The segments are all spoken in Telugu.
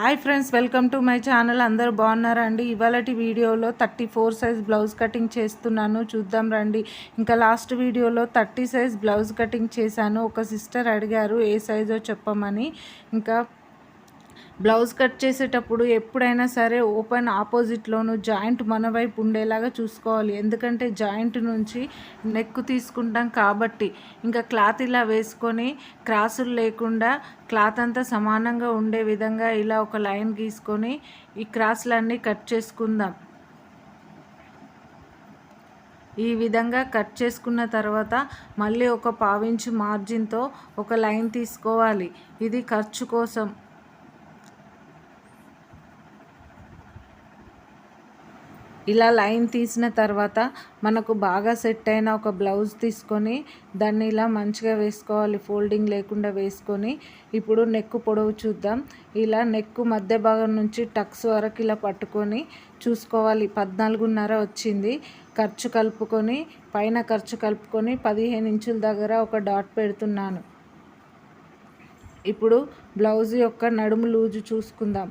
Hi friends welcome to my channel. అందరూ బాగున్నారా అండి? ఇవాళటి వీడియోలో thirty four size blouse cutting చేస్తున్నాను. చూద్దాం రండి. ఇంకా లాస్ట్ వీడియోలో థర్టీ సైజ్ బ్లౌజ్ కటింగ్ చేశాను. ఒక సిస్టర్ అడిగారు ఏ సైజో చెప్పమని. ఇంకా బ్లౌజ్ కట్ చేసేటప్పుడు ఎప్పుడైనా సరే ఓపెన్ ఆపోజిట్లోను జాయింట్ మన వైపు ఉండేలాగా చూసుకోవాలి. ఎందుకంటే జాయింట్ నుంచి నెక్ తీసుకుంటాం కాబట్టి ఇంకా క్లాత్ ఇలా వేసుకొని క్రాసులు లేకుండా క్లాత్ అంతా సమానంగా ఉండే విధంగా ఇలా ఒక లైన్ గీసుకొని ఈ క్రాసులన్నీ కట్ చేసుకుందాం. ఈ విధంగా కట్ చేసుకున్న తర్వాత మళ్ళీ ఒక పావించు మార్జిన్తో ఒక లైన్ తీసుకోవాలి. ఇది ఖర్చు కోసం. ఇలా లైన్ తీసిన తర్వాత మనకు బాగా సెట్ అయిన ఒక బ్లౌజ్ తీసుకొని దాన్ని ఇలా మంచిగా వేసుకోవాలి ఫోల్డింగ్ లేకుండా వేసుకొని. ఇప్పుడు నెక్ పొడవు చూద్దాం. ఇలా నెక్ మధ్య భాగం నుంచి టక్స్ వరకు ఇలా పట్టుకొని చూసుకోవాలి. పద్నాలుగున్నర వచ్చింది. ఖర్చు కలుపుకొని పైన ఖర్చు కలుపుకొని పదిహేను ఇంచుల దగ్గర ఒక డాట్ పెడుతున్నాను. ఇప్పుడు బ్లౌజ్ యొక్క నడుము లూజు చూసుకుందాం.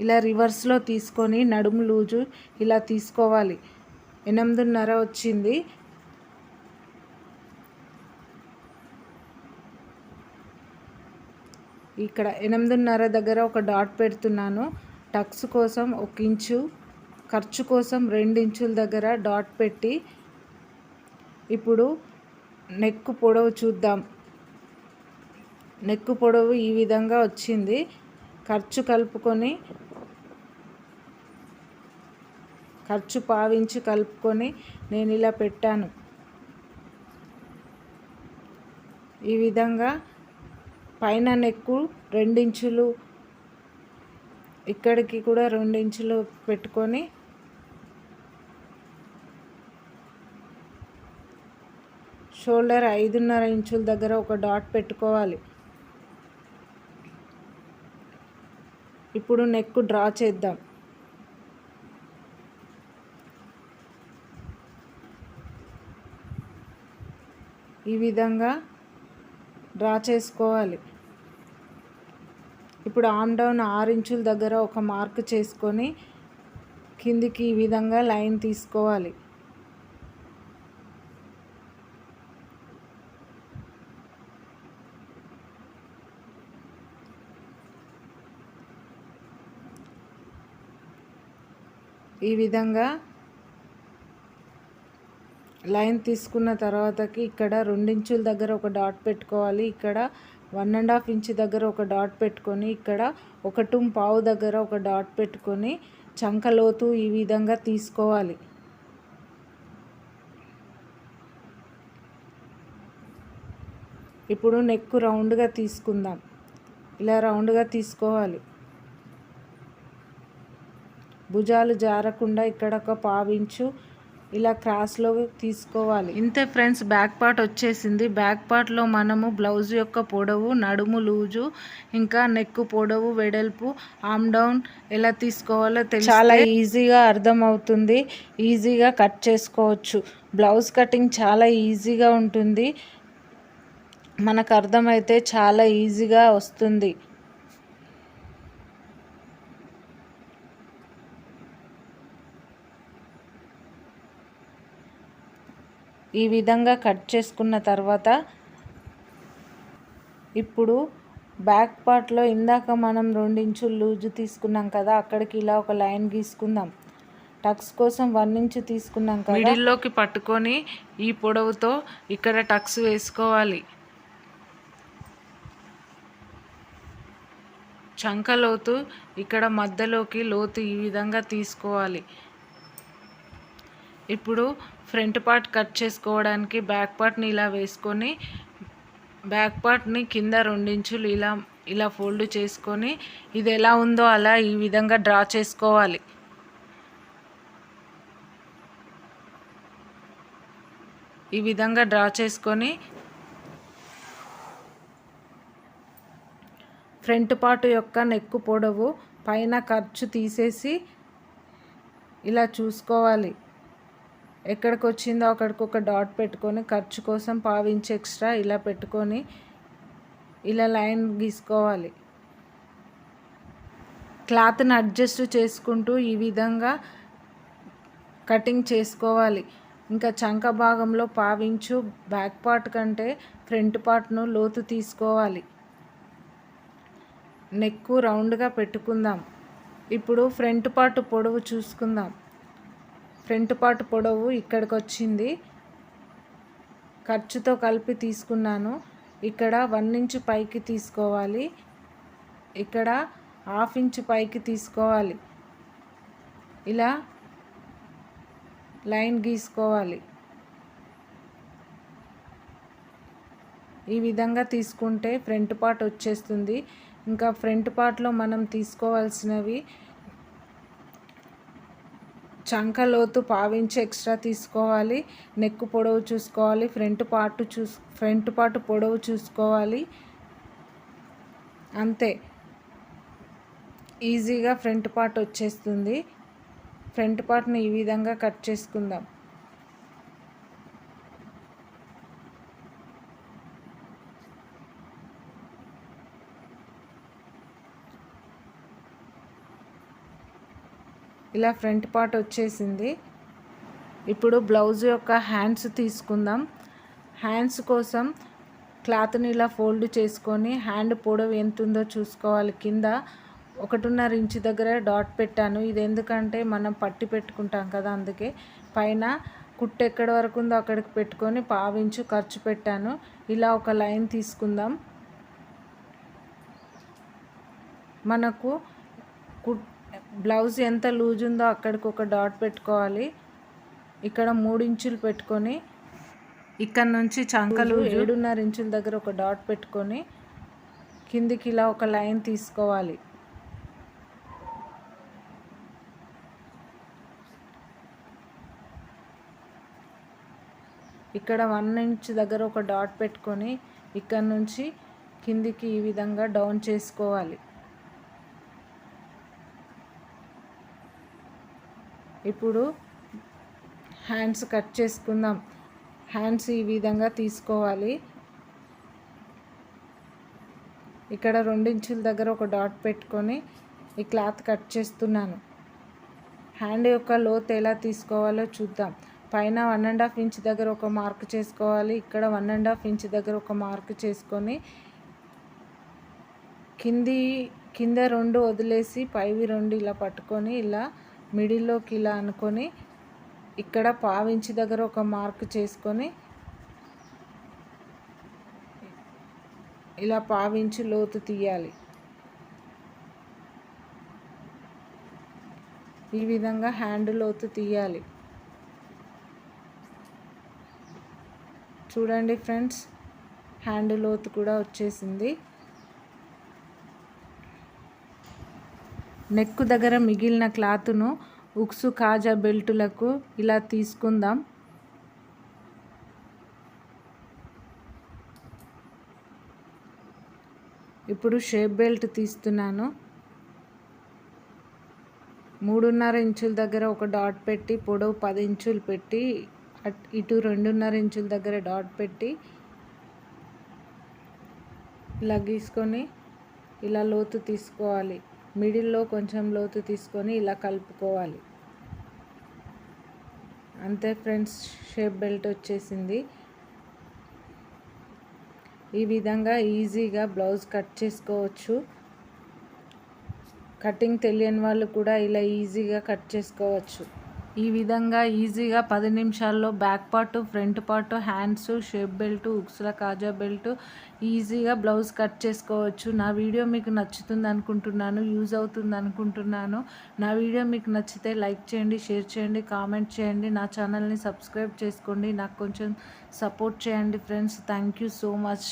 ఇలా రివర్స్లో తీసుకొని నడుము లూజు ఇలా తీసుకోవాలి. ఎనిమిదిన్నర వచ్చింది. ఇక్కడ ఎనిమిదిన్నర దగ్గర ఒక డాట్ పెడుతున్నాను. టక్స్ కోసం ఒక ఇంచు ఖర్చు కోసం రెండు ఇంచుల దగ్గర డాట్ పెట్టి ఇప్పుడు నెక్ పొడవు చూద్దాం. నెక్ పొడవు ఈ విధంగా వచ్చింది. ఖర్చు కలుపుకొని ఖర్చు పావించి కలుపుకొని నేను ఇలా పెట్టాను. ఈ విధంగా పైన నెక్కు రెండించులు ఇక్కడికి కూడా రెండించులు పెట్టుకొని షోల్డర్ ఐదున్నర ఇంచుల దగ్గర ఒక డాట్ పెట్టుకోవాలి. ఇప్పుడు నెక్ డ్రా చేద్దాం. ఈ విధంగా డ్రా చేసుకోవాలి. ఇప్పుడు ఆమ్ డౌన్ ఆరు ఇంచుల దగ్గర ఒక మార్క్ చేసుకొని కిందికి ఈ విధంగా లైన్ తీసుకోవాలి. ఈ విధంగా లైన్ తీసుకున్న తర్వాతకి ఇక్కడ రెండించుల దగ్గర ఒక డాట్ పెట్టుకోవాలి. ఇక్కడ వన్ అండ్ హాఫ్ ఇంచ్ దగ్గర ఒక డాట్ పెట్టుకొని ఇక్కడ ఒకటి పావు దగ్గర ఒక డాట్ పెట్టుకొని చంకలోతు ఈ విధంగా తీసుకోవాలి. ఇప్పుడు నెక్ రౌండ్గా తీసుకుందాం. ఇలా రౌండ్గా తీసుకోవాలి. భుజాలు జారకుండా ఇక్కడ ఒక పావించు ఇలా క్రాస్లో తీసుకోవాలి. ఇంతే ఫ్రెండ్స్ బ్యాక్ పార్ట్ వచ్చేసింది. బ్యాక్ పార్ట్లో మనము బ్లౌజ్ యొక్క పొడవు నడుము లూజు ఇంకా నెక్ పొడవు వెడల్పు ఆమ్ డౌన్ ఎలా తీసుకోవాలో తెలుసు చాలా ఈజీగా అర్థమవుతుంది. ఈజీగా కట్ చేసుకోవచ్చు. బ్లౌజ్ కటింగ్ చాలా ఈజీగా ఉంటుంది. మనకు అర్థమైతే చాలా ఈజీగా వస్తుంది. ఈ విధంగా కట్ చేసుకున్న తర్వాత ఇప్పుడు బ్యాక్ పార్ట్లో ఇందాక మనం రెండించులు లూజు తీసుకున్నాం కదా అక్కడికి ఇలా ఒక లైన్ గీసుకుందాం. టక్స్ కోసం వన్ ఇంచ్ తీసుకున్నాం కదా. మిడిల్లోకి పట్టుకొని ఈ పొడవుతో ఇక్కడ టక్స్ వేసుకోవాలి. చంక లోతు ఇక్కడ మధ్యలోకి లోతు ఈ విధంగా తీసుకోవాలి. ఇప్పుడు ఫ్రంట్ పార్ట్ కట్ చేసుకోవడానికి బ్యాక్ పార్ట్ని ఇలా వేసుకొని బ్యాక్ పార్ట్ని కింద రెండించులు ఇలా ఇలా ఫోల్డ్ చేసుకొని ఇది ఎలా ఉందో అలా ఈ విధంగా డ్రా చేసుకోవాలి. ఈ విధంగా డ్రా చేసుకొని ఫ్రంట్ పార్ట్ యొక్క నెక్కు పొడవు పైన ఖర్చు తీసేసి ఇలా చూసుకోవాలి. ఎక్కడికి వచ్చిందో అక్కడికి ఒక డాట్ పెట్టుకొని ఖర్చు కోసం పావించి ఎక్స్ట్రా ఇలా పెట్టుకొని ఇలా లైన్ గీసుకోవాలి. క్లాత్ని అడ్జస్ట్ చేసుకుంటూ ఈ విధంగా కటింగ్ చేసుకోవాలి. ఇంకా చంక భాగంలో పావించు బ్యాక్ పార్ట్ కంటే ఫ్రంట్ పార్ట్ను లోతు తీసుకోవాలి. నెక్కు రౌండ్గా పెట్టుకుందాం. ఇప్పుడు ఫ్రంట్ పార్ట్ పొడవు చూసుకుందాం. ఫ్రంట్ పార్ట్ పొడవు ఇక్కడికి వచ్చింది ఖర్చుతో కలిపి తీసుకున్నాను. ఇక్కడ వన్ ఇంచ్ పైకి తీసుకోవాలి. ఇక్కడ హాఫ్ ఇంచ్ పైకి తీసుకోవాలి. ఇలా లైన్ గీసుకోవాలి. ఈ విధంగా తీసుకుంటే ఫ్రంట్ పార్ట్ వచ్చేస్తుంది. ఇంకా ఫ్రంట్ పార్ట్లో మనం తీసుకోవాల్సినవి చంక లోతు పావించి ఎక్స్ట్రా తీసుకోవాలి. నెక్ పొడవు చూసుకోవాలి. ఫ్రంట్ పార్ట్ చూస్ ఫ్రంట్ పార్ట్ పొడవు చూసుకోవాలి. అంతే. ఈజీగా ఫ్రంట్ పార్ట్ వచ్చేస్తుంది. ఫ్రంట్ పార్ట్ని ఈ విధంగా కట్ చేసుకుందాం. ఇలా ఫ్రంట్ పార్ట్ వచ్చేసింది. ఇప్పుడు బ్లౌజ్ యొక్క హ్యాండ్స్ తీసుకుందాం. హ్యాండ్స్ కోసం క్లాత్ని ఇలా ఫోల్డ్ చేసుకొని హ్యాండ్ పొడవు ఎంత ఉందో చూసుకోవాలి. కింద ఒకటిన్నర ఇంచు దగ్గర డాట్ పెట్టాను. ఇది ఎందుకంటే మనం పట్టి పెట్టుకుంటాం కదా అందుకే. పైన కుట్టు ఎక్కడి వరకు ఉందో అక్కడికి పెట్టుకొని పావించు ఖర్చు పెట్టాను. ఇలా ఒక లైన్ తీసుకుందాం. మనకు కుట్ బ్లౌజ్ ఎంత లూజ్ ఉందో అక్కడికి ఒక డాట్ పెట్టుకోవాలి. ఇక్కడ మూడు ఇంచులు పెట్టుకొని ఇక్కడ నుంచి చంకలు ఏడున్నర ఇంచుల దగ్గర ఒక డాట్ పెట్టుకొని కిందికి ఇలా ఒక లైన్ తీసుకోవాలి. ఇక్కడ వన్ ఇంచ్ దగ్గర ఒక డాట్ పెట్టుకొని ఇక్కడ నుంచి కిందికి ఈ విధంగా డౌన్ చేసుకోవాలి. ఇప్పుడు హ్యాండ్స్ కట్ చేసుకుందాం. హ్యాండ్స్ ఈ విధంగా తీసుకోవాలి. ఇక్కడ రెండించుల దగ్గర ఒక డాట్ పెట్టుకొని ఈ క్లాత్ కట్ చేస్తున్నాను. హ్యాండ్ యొక్క లోత్ ఎలా తీసుకోవాలో చూద్దాం. పైన వన్ అండ్ హాఫ్ ఇంచ్ దగ్గర ఒక మార్క్ చేసుకోవాలి. ఇక్కడ వన్ అండ్ హాఫ్ ఇంచ్ దగ్గర ఒక మార్క్ చేసుకొని కింది కింద రెండు వదిలేసి పైవి రెండు ఇలా పట్టుకొని ఇలా మిడిల్లోకి ఇలా అనుకొని ఇక్కడ పావించి దగ్గర ఒక మార్క్ చేసుకొని ఇలా పావించి లోతు తీయాలి. ఈ విధంగా హ్యాండ్ లోతు తీయాలి. చూడండి ఫ్రెండ్స్ హ్యాండ్ లోతు కూడా వచ్చేసింది. నెక్కు దగ్గర మిగిలిన క్లాత్ను ఉక్సు కాజా బెల్టులకు ఇలా తీసుకుందాం. ఇప్పుడు షేప్ బెల్ట్ తీస్తున్నాను. మూడున్నర ఇంచుల దగ్గర ఒక డాట్ పెట్టి పొడవు పది ఇంచులు పెట్టి ఇటు రెండున్నర ఇంచుల దగ్గర డాట్ పెట్టి ఇలా గీసుకొని ఇలా లోతు తీసుకోవాలి. మిడిల్లో కొంచెం లోతు తీసుకొని ఇలా కలుపుకోవాలి. అంతే ఫ్రెండ్స్ షేప్ బెల్ట్ వచ్చేసింది. ఈ విధంగా ఈజీగా బ్లౌజ్ కట్ చేసుకోవచ్చు. కటింగ్ తెలియని వాళ్ళు కూడా ఇలా ఈజీగా కట్ చేసుకోవచ్చు. ఈ విధంగా ఈజీగా పది నిమిషాల్లో back part front part hands shape belt ఉక్సుల కాజా బెల్ట్ ఈజీగా బ్లౌజ్ కట్ చేసుకోవచ్చు. నా వీడియో మీకు నచ్చుతుంది అనుకుంటున్నాను యూజ్ అవుతుంది అనుకుంటున్నాను. నా వీడియో మీకు నచ్చితే లైక్ చేయండి షేర్ చేయండి కామెంట్ చేయండి. నా ఛానల్ని సబ్స్క్రైబ్ చేసుకోండి. నాకు కొంచెం సపోర్ట్ చేయండి friends. Thank you so much.